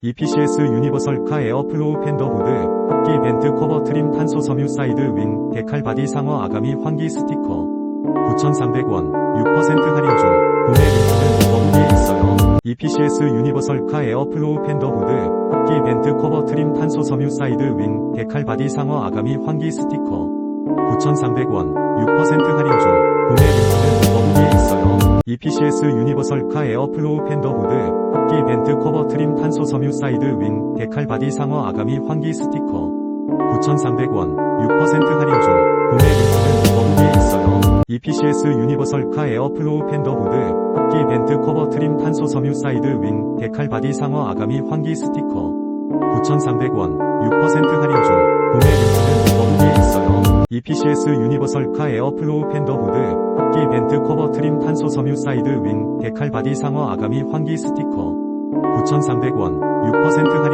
EPCS 유니버설 에어 플로우 팬더보드, 흡기 벤트 커버 트림 탄소 섬유 사이드 윙, 데칼 바디 상어 아가미 환기 스티커. 9,300원, 6% 할인 중, 구매 링크는 더보기에 있어요. EPCS 유니버설 에어 플로우 팬더보드, 흡기 벤트 커버 트림 탄소 섬유 사이드 윙, 데칼 바디 상어 아가미 환기 스티커. 9,300원, 6% 할인 중, 구매 링크는 더보기에 있어요. EPCS 유니버설 에어 플로우 팬더보드, 벤트 커버 트림 탄소 섬유 사이드 윙, 데칼 바디 상어 아가미 환기 스티커. 9,300원, 6% 할인 중, 구매 링크는 더보기에 있어요. EPCS 유니버설 에어 플로우 팬더보드, 흡기 벤트 커버 트림 탄소 섬유 사이드 윙, 데칼 바디 상어 아가미 환기 스티커. 9,300원, 6% 할인 중, 구매 링크는 더보기에 있어요. EPCS 유니버설 에어 플로우 팬더보드, 흡기 벤트 커버 트림 탄소 섬유 사이드 윙, 데칼 바디 상어 아가미 환기 스티커. 9,300원, 6%